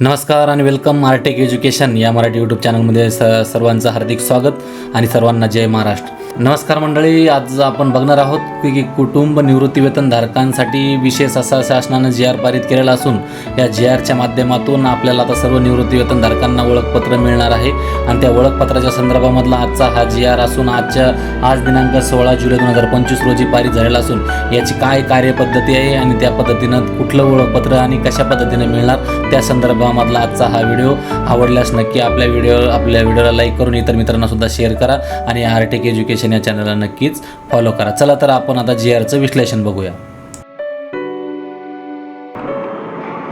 नमस्कार आणि welcome आरटेक education या मराठी यूट्यूब चॅनलमध्ये स सर्वांचं हार्दिक स्वागत आणि सर्वांना जय महाराष्ट्र. नमस्कार मंडळी आज आपण बघणार आहोत की कुटुंब निवृत्तीवेतन धारकांसाठी विशेष असा शासनानं जी आर पारित केलेला असून या जी आरच्या माध्यमातून आपल्याला आता सर्व निवृत्तीवेतन धारकांना ओळखपत्र मिळणार आहे. आणि त्या ओळखपत्राच्या संदर्भामधला आजचा हा जी आर असून आजच्या आज दिनांक सोळा जुलै दोन हजार पंचवीस रोजी पारित झालेला असून याची काय कार्यपद्धती आहे आणि त्या पद्धतीनं कुठलं ओळखपत्र आणि कशा पद्धतीने मिळणार त्या संदर्भामधला आजचा हा व्हिडिओ. आवडल्यास नक्की आपल्या व्हिडिओ आपल्या व्हिडिओला लाईक करून इतर मित्रांना सुद्धा शेअर करा आणि आर्टिक एज्युकेशन या चॅनलला नक्कीच फॉलो करा. चला तर आपण आता जी आरचं विश्लेषण बघूया.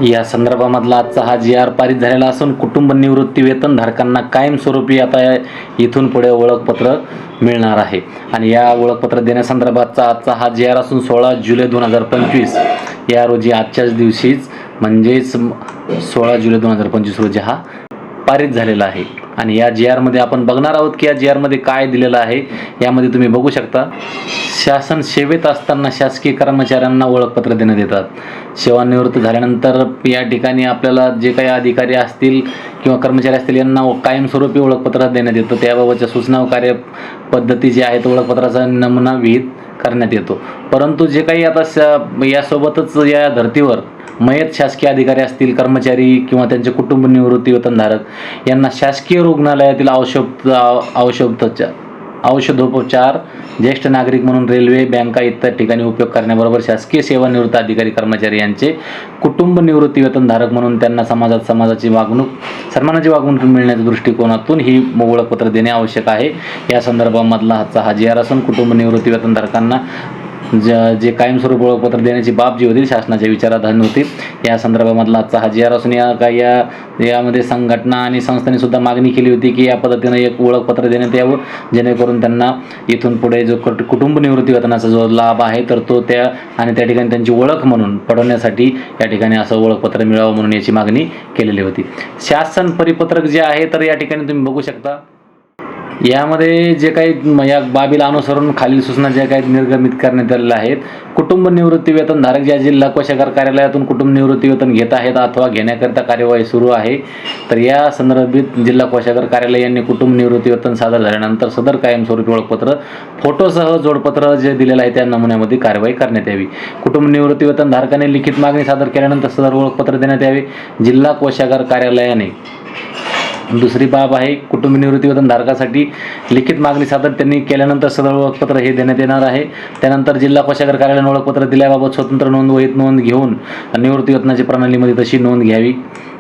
या संदर्भामधला आजचा हा जी आर पारित झालेला असून कुटुंब निवृत्ती वेतन धारकांना कायमस्वरूपी आता इथून पुढे ओळखपत्र मिळणार आहे. आणि या ओळखपत्र देण्यासंदर्भातचा आजचा हा जी आर असून सोळा जुलै दोन हजार पंचवीस. या रोजी आजच्याच दिवशीच म्हणजेच सोळा जुलै दोन हजार पंचवीस रोजी हा पारित झालेला आहे. आणि या जी आरमध्ये आपण बघणार आहोत की या जी आरमध्ये काय दिलेलं आहे यामध्ये तुम्ही बघू शकता. शासन सेवेत असताना शासकीय कर्मचाऱ्यांना ओळखपत्र देण्यात येतात. सेवानिवृत्त झाल्यानंतर या ठिकाणी आपल्याला जे काही अधिकारी असतील किंवा कर्मचारी असतील यांना कायमस्वरूपी ओळखपत्र देण्यात येतं. त्याबाबतच्या सूचना कार्य पद्धती जी आहेत ओळखपत्राचा नमुना विहित करण्यात येतो. परंतु जे काही आता स यासोबतच या धर्तीवर मयत शासकीय अधिकारी असतील कर्मचारी किंवा त्यांचे कुटुंब निवृत्ती वेतनधारक यांना शासकीय रुग्णालयातील औषध औषधच्या औषधोपचार ज्येष्ठ नागरिक म्हणून रेल्वे बँका इतर ठिकाणी उपयोग करण्याबरोबर शासकीय सेवानिवृत्त अधिकारी कर्मचारी यांचे कुटुंब निवृत्ती वेतनधारक म्हणून त्यांना समाजात समाजाची वागणूक सन्मानाची वागणूक मिळण्याच्या दृष्टिकोनातून ही ओळखपत्र देणे आवश्यक आहे. या संदर्भामधला हाचा हा जी आर असून कुटुंब निवृत्ती वेतनधारकांना ज जे कायमस्वरूप ओळखपत्र देण्याची बाब जी होती शासनाच्या विचाराधीन होती या संदर्भामधला आजचा हा जी आर असून या का या यामध्ये संघटना आणि संस्थांनी सुद्धा मागणी केली होती की या पद्धतीनं एक ओळखपत्र देण्यात यावं जेणेकरून त्यांना इथून पुढे जो कट- कुटुंब निवृत्ती वेतनाचा जो लाभ आहे तर तो त्या आणि त्या ठिकाणी त्यांची ओळख म्हणून पडवण्यासाठी या ठिकाणी असं ओळखपत्र मिळावं म्हणून याची मागणी केलेली होती. शासन परिपत्रक जे आहे तर या ठिकाणी तुम्ही बघू शकता. यामध्ये जे काही या बाबीला अनुसरून खालील सूचना ज्या काही निर्गमित करण्यात आलेल्या आहेत कुटुंब निवृत्ती वेतन धारक ज्या जिल्हा कोशागार कार्यालयातून कुटुंब निवृत्ती वेतन घेत आहेत अथवा घेण्याकरिता कार्यवाही सुरू आहे तर या संदर्भित जिल्हा कोशागार कार्यालय यांनी कुटुंब निवृत्ती वेतन सादर झाल्यानंतर सदर कायमस्वरूपी ओळखपत्र फोटोसह जोडपत्र जे दिलेलं आहे त्या नमुन्यामध्ये कारवाई करण्यात यावी. कुटुंब निवृत्ती वेतन धारकाने लिखित मागणी सादर केल्यानंतर सदर ओळखपत्र देण्यात यावे. जिल्हा कोशागार कार्यालयाने दुसरी बाब आहे कुटुंब निवृत्तीवेतन धारकासाठी लिखित मागणी सादर त्यांनी केल्यानंतर सदर ओळखपत्र हे देण्यात येणार आहे. त्यानंतर जिल्हा कोशागार कार्यालयाने ओळखपत्र दिल्याबाबत स्वतंत्र नोंद वहीत नोंद घेऊन निवृत्तीवेतनाची प्रणालीमध्ये तशी नोंद घ्यावी.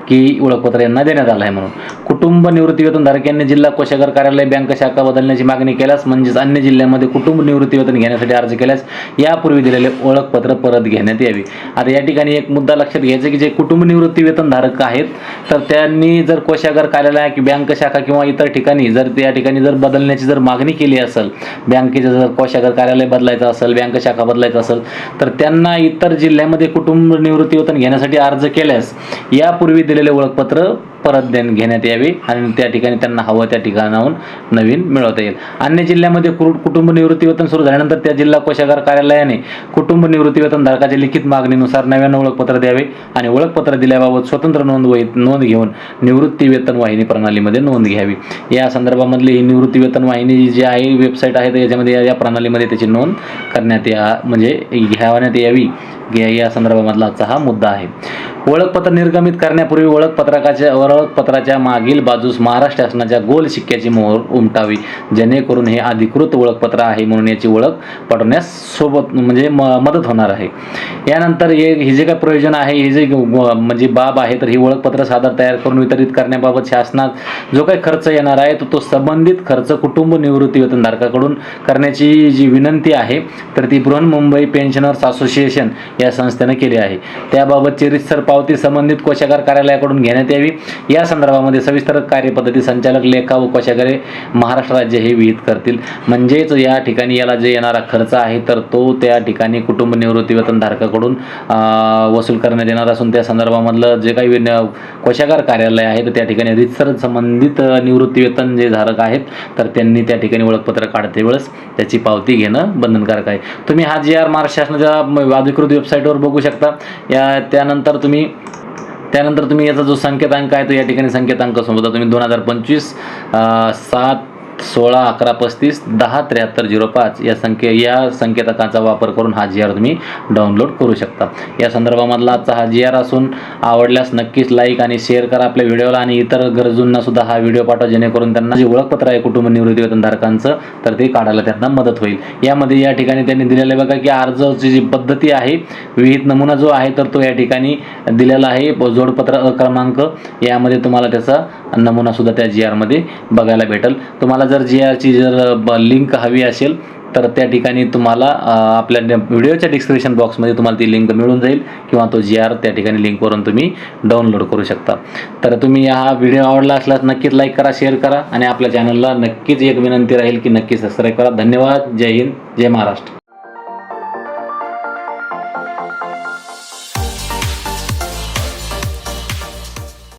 की ओळखपत्र यांना देण्यात आलं आहे म्हणून. कुटुंब निवृत्तीवेतनधारक यांनी जिल्हा कोशागार कार्यालय बँक शाखा बदलण्याची मागणी केल्यास म्हणजेच अन्य जिल्ह्यामध्ये कुटुंब निवृत्तीवेतन घेण्यासाठी अर्ज केल्यास यापूर्वी दिलेले ओळखपत्र परत घेण्यात यावी. आता या ठिकाणी एक मुद्दा लक्षात घ्यायचा की जे कुटुंब निवृत्तीवेतनधारक आहेत तर त्यांनी जर कोशागार कार्यालय की बँक शाखा किंवा इतर ठिकाणी जर त्या ठिकाणी जर बदलण्याची जर मागणी केली असेल बँकेचं जर कोशागार कार्यालय बदलायचं असेल बँक शाखा बदलायचं असेल तर त्यांना इतर जिल्ह्यामध्ये कुटुंब निवृत्तीवेतन घेण्यासाठी अर्ज केल्यास यापूर्वी दिलेले ओळखपत्र परत देण घेण्यात यावे आणि त्या ठिकाणी त्यांना हवं त्या ठिकाणाहून नवीन मिळवता येईल. अन्य जिल्ह्यामध्ये कुरु- कुटुंब निवृत्तीवेतन सुरू झाल्यानंतर त्या जिल्हा कोशागार कार्यालयाने कुटुंब निवृत्तीवेतनधारकाच्या धारकाच्या लिखित मागणीनुसार नव्यानं ओळखपत्र द्यावे आणि ओळखपत्र दिल्याबाबत स्वतंत्र नोंद वहीत नोंद घेऊन निवृत्तीवेतन वाहिनी प्रणालीमध्ये नोंद घ्यावी. या संदर्भामधली ही निवृत्तीवेतन वाहिनी जी आहे वेबसाईट आहे तर याच्यामध्ये या- प्रणालीमध्ये त्याची नोंद करण्यात या म्हणजे घ्यावण्यात यावी. या या संदर्भामधला आजचा हा मुद्दा आहे. ओळखपत्र निर्गमित करण्यापूर्वी ओळखपत्रकाच्या ओळखपत्राच्या मागील बाजूस महाराष्ट्र शासनाच्या गोल शिक्क्याची मोहर उमटावी जेणेकरून हे अधिकृत ओळखपत्र आहे म्हणून याची ओळख पटवण्यास सोबत म्हणजे म मदत होणार आहे. यानंतर हे हे जे काय प्रयोजन आहे हे जे म्हणजे बाब आहे तर ही ओळखपत्र सादर तयार करून वितरित करण्याबाबत शासनात जो काही खर्च येणार आहे तो तो संबंधित खर्च कुटुंब निवृत्ती वेतनधारकाकडून करण्याची जी विनंती आहे तर ती बृहन्मुंबई पेन्शनर्स असोसिएशन या संस्थेनं केली आहे. त्याबाबतची रितसर पावती संबंधित कोशागार कार्यालयाकडून घेण्यात यावी. या संदर्भामध्ये सविस्तर कार्यपद्धती संचालक लेखा व कोशागारे महाराष्ट्र राज्य हे विहित करतील. म्हणजेच या ठिकाणी याला जे येणारा खर्च आहे तर तो त्या ठिकाणी कुटुंब निवृत्ती वेतन धारकाकडून वसूल करण्यात येणार असून त्या संदर्भामधलं जे काही विन- कोशागार कार्यालय आहे तर त्या ठिकाणी रितसर संबंधित निवृत्तीवेतन निवृत्ती वेतन जे धारक आहेत तर त्यांनी त्या ठिकाणी ओळखपत्र काढते वेळेस त्याची पावती घेणं बंधनकारक आहे. तुम्ही हा जी आर महाराष्ट्र शासनाच्या अधिकृत वेबसाईटवर बघू शकता. या त्यानंतर तुम्ही त्यानंतर तुम्ही याचा जो संकेतांक आहे तो या ठिकाणी संकेतांक समजा तुम्ही दोन हजार पंचवीस सात सोळा अकरा पस्तीस दहा त्र्याहत्तर झिरो पाच या संख्ये या संकेतकाचा वापर करून हा जी आर तुम्ही डाउनलोड करू शकता. या संदर्भामधला आजचा हा जी आर असून आवडल्यास नक्कीच लाईक आणि शेअर करा आपल्या व्हिडिओला आणि इतर गरजूंना सुद्धा हा व्हिडिओ पाठवा जेणेकरून त्यांना जे ओळखपत्र आहे कुटुंब निवृत्ती वेतनधारकांचं तर ते काढायला त्यांना मदत होईल. यामध्ये या ठिकाणी त्यांनी दिलेलं आहे बघा की अर्जाची जी पद्धती आहे विहित नमुना जो आहे तर तो या ठिकाणी दिलेला आहे जोडपत्र क्रमांक. यामध्ये तुम्हाला त्याचा नमुना सुद्धा त्या जी आरमध्ये बघायला भेटेल. तुम्हाला जर जी आरची जर लिंक हवी असेल तर त्या ठिकाणी तुम्हाला आपल्या व्हिडिओच्या डिस्क्रिप्शन बॉक्समध्ये तुम्हाला ती लिंक मिळून जाईल किंवा तो जी आर त्या ठिकाणी लिंकवरून तुम्ही डाउनलोड करू शकता. तर तुम्ही हा व्हिडिओ आवडला असल्यास नक्कीच लाईक करा शेअर करा आणि आपल्या चॅनलला नक्कीच एक विनंती राहील की नक्की सबस्क्राईब करा. धन्यवाद. जय हिंद. जय महाराष्ट्र.